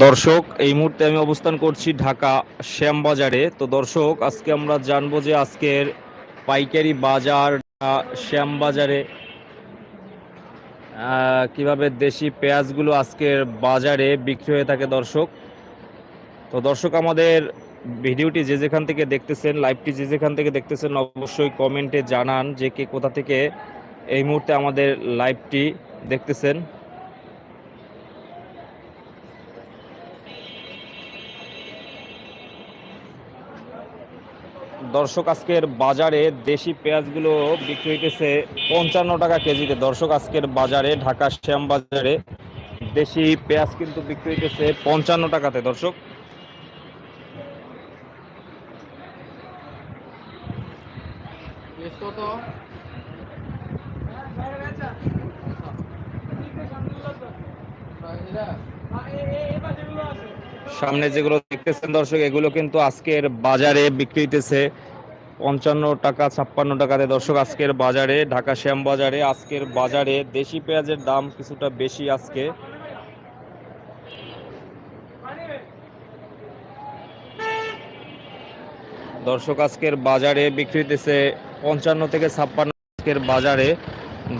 দর্শক, এই মুহূর্তে আমি অবস্থান করছি ঢাকা শ্যামবাজারে। তো দর্শক, আজকে আমরা জানব যে আজকের পাইকারি বাজার শ্যামবাজারে কীভাবে দেশি পেঁয়াজগুলো আজকের বাজারে বিক্রি হয়ে থাকে দর্শক। তো দর্শক, আমাদের ভিডিওটি যে যেখান থেকে দেখতেছেন, লাইভটি যে যেখান থেকে দেখতেছেন, অবশ্যই কমেন্টে জানান যে কে কোথা থেকে এই মুহূর্তে আমাদের লাইভটি দেখতেছেন। দর্শক আজকের বাজারে দেশি পেঁয়াজগুলো বিক্রি হইতেছে পঞ্চান্ন টাকা কেজিতে দর্শক আজকের বাজারে ঢাকা শ্যাম বাজারে দেশি পেঁয়াজ কিন্তু বিক্রি হইতেছে পঞ্চান্ন টাকাতে দর্শক কত সামনে যেগুলো দেখতেছেন দর্শক, এগুলো কিন্তু আজকের বাজারে বিক্রি হইতেছে। পঞ্চান্ন টাকা, ছাপ্পান্ন টাকাতে। দর্শক, আজকের বাজারে, ঢাকা শ্যাম বাজারে, আজকের বাজারে দেশি পেঁয়াজের দাম কিছুটা বেশি আজকে। দর্শক, আজকের বাজারে বিক্রি হইতেছে পঞ্চান্ন থেকে ছাপ্পান্ন আজকের বাজারে,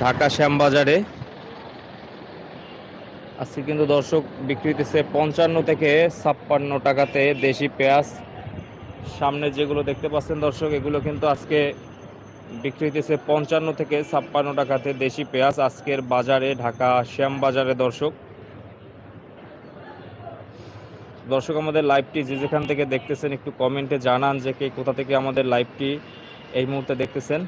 ঢাকা শ্যাম বাজারে। আজকে কিন্তু দর্শক বিক্রি হইতেছে পঞ্চান্ন থেকে ছাপ্পান্ন টাকাতে দেশি পেঁয়াজ। সামনে যেগুলো দেখতে পাচ্ছেন দর্শক, এগুলো কিন্তু আজকে বিক্রি হইতেছে পঞ্চান্ন থেকে ছাপ্পান্ন টাকাতে দেশি পেঁয়াজ। আজকের বাজারে, ঢাকা শ্যাম বাজারে দর্শক। দর্শক, আমাদের লাইভটি যে যেখান থেকে দেখতেছেন, একটু কমেন্টে জানান যে কে কোথা থেকে আমাদের লাইভটি এই মুহূর্তে দেখতেছেন।